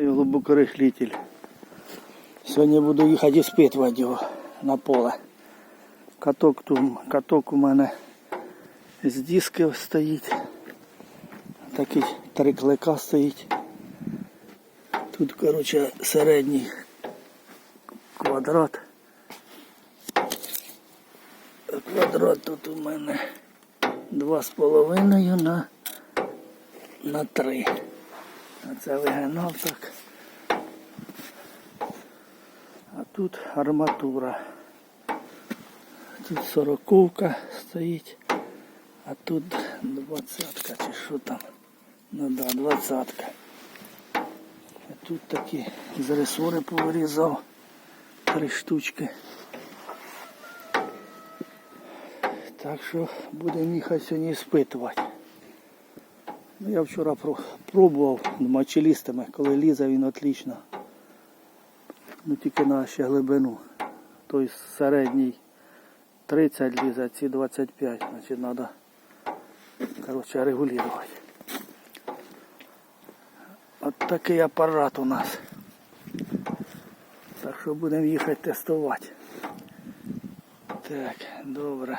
Глубокорыхлитель. Сегодня буду їхати іспитувати його на поле. Каток тут, каток у меня з дисків стоит, Такий триклика стоит. Тут короче, средний квадрат. Квадрат тут у меня два с 2,5 на, на 3. Це вигинав так. А тут арматура. Тут сороковка стоїть, а тут двадцятка чи що там. Ну да, двадцятка. А тут такі з ресори повирізав. Три штучки. Так що будемо їхати сьогодні спитувати. Ну, я вчора про- пробував мочелістами, коли лізе він отлично. Ну тільки на ще глибину. Той середній 30 лізе, ці 25. Значить треба коротше, регулювати. От такий апарат у нас. Так що будемо їхати тестувати. Так, добре.